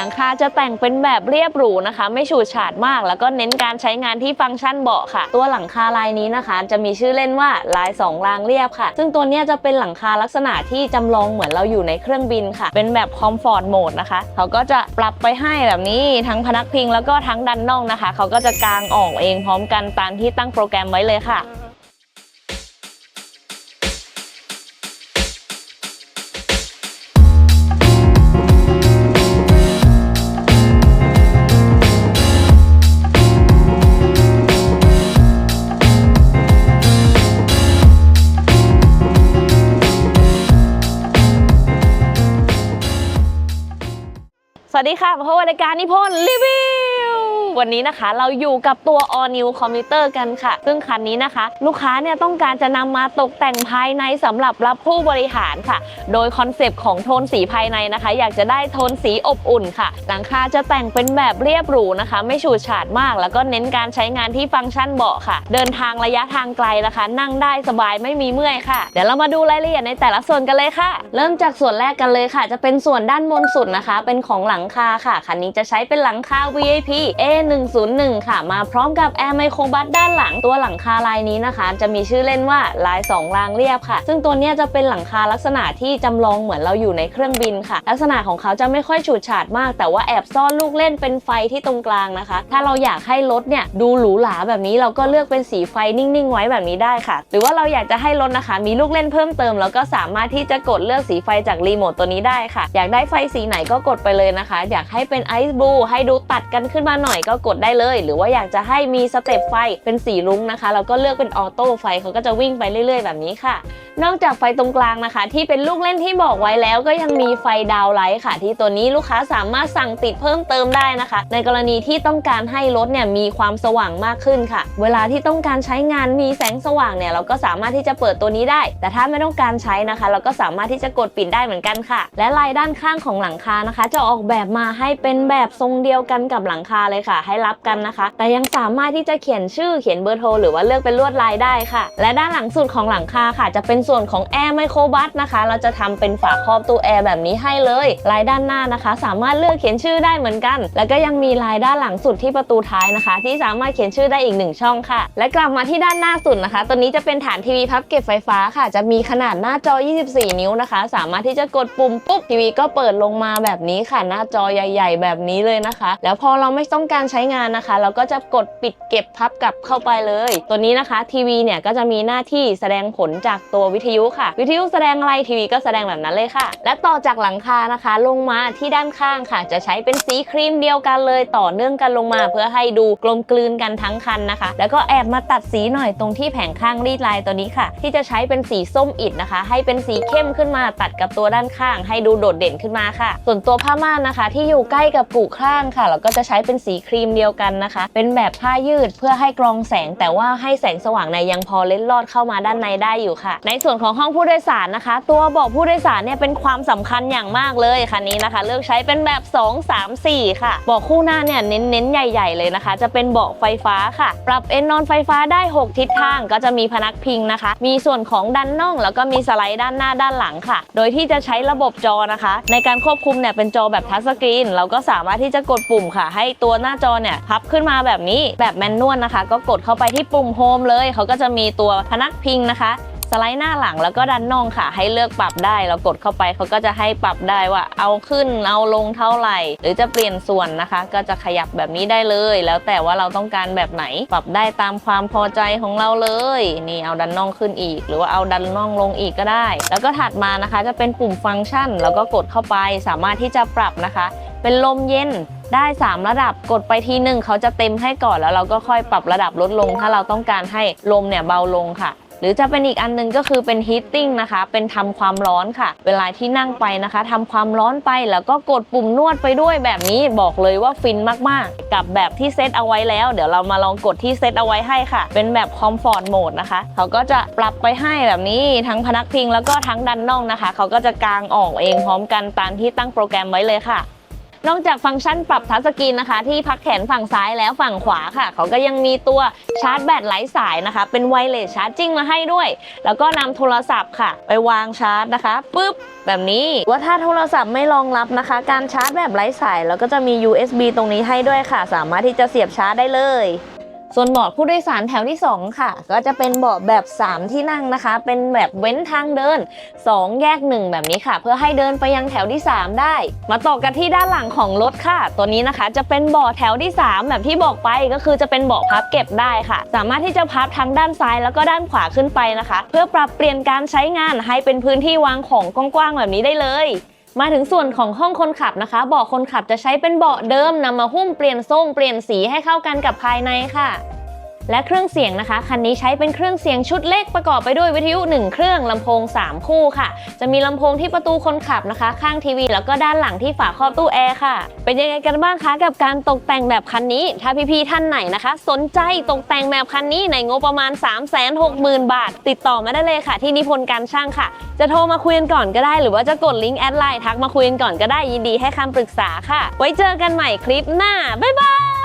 หลังคาจะแต่งเป็นแบบเรียบหรูนะคะ ไม่ฉูดฉาดมาก แล้วก็เน้นการใช้งานที่ฟังก์ชันเบาะค่ะ ตัวหลังคาลายนี้นะคะ จะมีชื่อเล่นว่าลายสองรางเรียบค่ะ ซึ่งตัวนี้จะเป็นหลังคาลักษณะที่จำลองเหมือนเราอยู่ในเครื่องบินค่ะ เป็นแบบคอมฟอร์ตโหมดนะคะเขาก็จะปรับไปให้แบบนี้ทั้งพนักพิงแล้วก็ทั้งดันน่องนะคะ เขาก็จะกางออกเองพร้อมกันตามที่ตั้งโปรแกรมไว้เลยค่ะ วัสดีค่ะพบกับรายการนิพนธ์รีวิว วันนี้นะคะ เราอยู่กับตัว All New Commuter กันค่ะ ซึ่งคันนี้นะคะ ลูกค้าเนี่ยต้องการจะนำมาตกแต่งภายในสำหรับรับผู้บริหารค่ะ โดยคอนเซปต์ของโทนสีภายในนะคะ อยากจะได้โทนสีอบอุ่นค่ะ หลังคาจะแต่งเป็นแบบเรียบหรูนะคะ ไม่ฉูดฉาดมาก แล้วก็เน้นการใช้งานที่ฟังก์ชันเบาะค่ะ เดินทางระยะทางไกลนะคะ นั่งได้สบายไม่มีเมื่อยค่ะ เดี๋ยวเรามาดูรายละเอียดในแต่ละส่วนกันเลยค่ะ เริ่มจากส่วนแรกกันเลยค่ะ จะเป็นส่วนด้านบนสุดนะคะ เป็นของหลังคาค่ะคันนี้จะใช้เป็นหลังคา VIP 101 ค่ะ มาพร้อมกับ Air Micro Bus ด้านหลังตัวหลังคาลายนี้นะคะ จะมีชื่อเล่นว่าลายสองรางเรียบค่ะ ซึ่งตัวนี้จะเป็นหลังคาลักษณะที่จำลองเหมือนเราอยู่ในเครื่องบินค่ะ ลักษณะของเขาจะไม่ค่อยฉูดฉาดมาก แต่ว่าแอบซ่อนลูกเล่นเป็นไฟที่ตรงกลางนะคะ ถ้าเราอยากให้รถเนี่ยดูหรูหราแบบนี้เราก็เลือกเป็นสีไฟนิ่งๆ ไว้แบบนี้ได้ค่ะ หรือว่าเราอยากจะให้รถนะคะ มีลูกเล่นเพิ่มเติมเราก็สามารถที่จะกดเลือกสีไฟจากรีโมทตัวนี้ได้ค่ะ อยากได้ไฟสีไหนก็กดไปเลยนะคะ อยากให้เป็นไอซ์บลูให้ดูตัดกันขึ้นมาหน่อยก็กดได้เลย หรือว่าอยากจะให้มีสเต็ปไฟเป็นสีรุ้งนะคะ เราก็เลือกเป็นออโต้ไฟเขาก็จะวิ่งไปเรื่อย ๆ แบบนี้ค่ะ นอกจากไฟตรงกลางนะคะ ที่เป็นลูกเล่นที่บอกไว้แล้ว ก็ยังมีไฟดาวไลท์ค่ะ ที่ตัวนี้ลูกค้าสามารถสั่งติดเพิ่มเติมได้นะคะ ในกรณีที่ต้องการให้รถเนี่ยมีความสว่างมากขึ้นค่ะ เวลาที่ต้องการใช้งานมีแสงสว่างเนี่ยเราก็สามารถที่จะเปิดตัวนี้ได้ แต่ถ้าไม่ต้องการใช้นะคะ เราก็สามารถที่จะกดปิดได้เหมือนกันค่ะ และลายด้านข้างของหลังคานะคะ จะออกแบบมาให้เป็นแบบทรงเดียวกันกับหลังคาเลยค่ะ ให้รับกันนะคะ แต่ยังสามารถที่จะเขียนชื่อเขียนเบอร์โทรหรือว่าเลือกเป็นลวดลายได้ค่ะ และด้านหลังสุดของหลังคาค่ะจะเป็นส่วนของ Air Micro Bus นะคะ เราจะทำเป็นฝาครอบตู้แอร์แบบนี้ให้เลยลายด้านหน้านะคะ สามารถเลือกเขียนชื่อได้เหมือนกัน แล้วก็ยังมีลายด้านหลังสุดที่ประตูท้ายนะคะ ที่สามารถเขียนชื่อได้อีกหนึ่งช่องค่ะ และกลับมาที่ด้านหน้าสุดนะคะ ตัวนี้จะเป็นฐานทีวีพับเก็บไฟฟ้าค่ะ จะมีขนาดหน้าจอ 24 นิ้วนะคะ สามารถที่จะกดปุ่มปุ๊บทีวีก็เปิดลงมาแบบนี้ค่ะ หน้าจอใหญ่ ๆ แบบนี้เลยนะคะ แล้วพอเราไม่ต้องการใช้งานนะคะ เราก็จะกดปิดเก็บพับกลับเข้าไปเลย ตัวนี้นะคะทีวีเนี่ยก็จะมีหน้าที่แสดงผลจากตัววิทยุค่ะ วิทยุแสดงอะไรทีวีก็แสดงแบบนั้นเลยค่ะ และต่อจากหลังคานะคะ ลงมาที่ด้านข้างค่ะ จะใช้เป็นสีครีมเดียวกันเลยต่อเนื่องกันลงมาเพื่อให้ดูกลมกลืนกันทั้งคันนะคะ แล้วก็แอบมาตัดสีหน่อยตรงที่แผงข้างรีดลายตัวนี้ค่ะ ที่จะใช้เป็นสีส้มอิฐนะคะ ให้เป็นสีเข้มขึ้นมาตัดกับตัวด้านข้าง ให้ดูโดดเด่นขึ้นมาค่ะ ส่วนตัวผ้าม่านนะคะ ที่อยู่ใกล้กับกู่ข้างค่ะเราก็จะใช้เป็นสีครีมเดียวกันนะคะ เป็นแบบผ้ายืดเพื่อให้กรองแสง แต่ว่าให้แสงสว่างในยยังพอเล็ดลอดเข้ามาด้านในได้อยู่ค่ะ ในส่วนวนของห้องผู้โดยสารนะคะ ตัวเบาะผู้โดยสารเนี่ยเป็นความสำคัญอย่างมากเลยคันนี้นะคะ เลือกใช้เป็นแบบ 2 3 4 ค่ะเบาะคู่หน้าเนี่ยเน้นๆใหญ่ๆเลยนะคะ จะเป็นเบาะไฟฟ้าค่ะ ปรับเอนนอนไฟฟ้าได้ 6 ทิศทางก็จะมีพนักพิงนะคะ มีส่วนของดันน่อง แล้วก็มีสไลด์ด้านหน้าด้านหลังค่ะ โดยที่จะใช้ระบบจอนะคะ ในการควบคุมเนี่ยเป็นจอแบบทัชสกรีนเราก็สามารถที่จะกดปุ่มค่ะ ให้ตัวหน้าจอเนี่ยพับขึ้นมาแบบนี้แบบแมนนวลนะคะ ก็กดเข้าไปที่ปุ่มโฮมเลย เขาก็จะมีตัวพนักพิงนะคะ สไลด์หน้าหลังแล้วก็ดันน่องค่ะ ให้เลือกปรับได้เรากดเข้าไปเขาก็จะให้ปรับได้ว่าเอาขึ้นเอาลงเท่าไหร่ หรือจะเปลี่ยนส่วนนะคะ ก็จะขยับแบบนี้ได้เลย แล้วแต่ว่าเราต้องการแบบไหน ปรับได้ตามความพอใจของเราเลย นี่เอาดันน่องขึ้นอีก หรือว่าเอาดันน่องลงอีกก็ได้ แล้วก็ถัดมานะคะ จะเป็นปุ่มฟังก์ชัน แล้วก็กดเข้าไปสามารถที่จะปรับนะคะ เป็นลมเย็นได้ 3 ระดับกดไปทีหนึ่งเขาจะเต็มให้ก่อนแล้วเราก็ค่อยปรับระดับลดลง ถ้าเราต้องการให้ลมเนี่ยเบาลงค่ะ หรือจะเป็นอีกอันหนึงก็คือเป็น heating นะคะ เป็นทำความร้อนค่ะ เวลาที่นั่งไปนะคะทำความร้อนไปแล้วก็กดปุ่มนวดไปด้วยแบบนี้บอกเลยว่าฟินมากๆ กับแบบที่เซตเอาไว้แล้ว เดี๋ยวเรามาลองกดที่เซตเอาไว้ให้ค่ะ เป็นแบบ comfort mode นะคะเขาก็จะปรับไปให้แบบนี้ทั้งพนักพิงแล้วก็ทั้งดันน่องนะคะ เขาก็จะกางออกเองพร้อมกันตามที่ตั้งโปรแกรมไว้เลยค่ะ นอกจากฟังก์ชันปรับทัชสกรีนนะคะ ที่พักแขนฝั่งซ้ายแล้วฝั่งขวาค่ะ เขาก็ยังมีตัวชาร์จแบตไร้สายนะคะ เป็นไวเลสชาร์จจิ้งมาให้ด้วย แล้วก็นำโทรศัพท์ค่ะ ไปวางชาร์จนะคะปุ๊บแบบนี้ว่าถ้าโทรศัพท์ไม่รองรับนะคะ การชาร์จแบบไร้สายแล้วก็จะมี USB ตรงนี้ให้ด้วยค่ะ สามารถที่จะเสียบชาร์จได้เลย ส่วนเบาะผู้โดยสารแถวที่ 2 ค่ะ ก็จะเป็นเบาะแบบ 3 ที่นั่งนะคะ เป็นแบบเว้นทางเดิน 2 แยก 1 แบบนี้ค่ะ เพื่อให้เดินไปยังแถวที่ 3 ได้ มาต่อกันที่ด้านหลังของรถค่ะ ตัวนี้นะคะ จะเป็นเบาะแถวที่ 3 แบบที่บอกไปก็คือจะเป็นเบาะพับเก็บได้ค่ะ สามารถที่จะพับทั้งด้านซ้ายแล้วก็ด้านขวาขึ้นไปนะคะ เพื่อปรับเปลี่ยนการใช้งานให้เป็นพื้นที่วางของกว้างๆแบบนี้ได้เลย มาถึงส่วนของห้องคนขับนะคะเบาะคนขับจะใช้เป็นเบาะเดิมนำมาหุ้มเปลี่ยนทรงเปลี่ยนสีให้เข้ากันกับภายในค่ะ และเครื่องเสียงนะคะ คันนี้ใช้เป็นเครื่องเสียงชุดเล็กประกอบไปด้วยวิทยุ 1 เครื่องลำโพง 3 คู่ค่ะ จะมีลำโพงที่ประตูคนขับนะคะ ข้างทีวี แล้วก็ด้านหลังที่ฝาครอบตู้แอร์ค่ะ เป็นยังไงกันบ้างคะกับการตกแต่งแบบคันนี้ ถ้าพี่ๆท่านไหนนะคะ สนใจตกแต่งแบบคันนี้ในงบประมาณ 3 6 0 0 0 0 บาท ติดต่อมาได้เลยค่ะ ที่นิพนธ์การช่างค่ะ จะโทรมาคุยกันก่อนก็ได้ หรือว่าจะกดลิงก์แอดไลน์ทักมาคุยกันก่อนก็ได้ยินดีให้คำปรึกษาค่ะ ไว้เจอกันใหม่คลิปหน้าบ๊ายบาย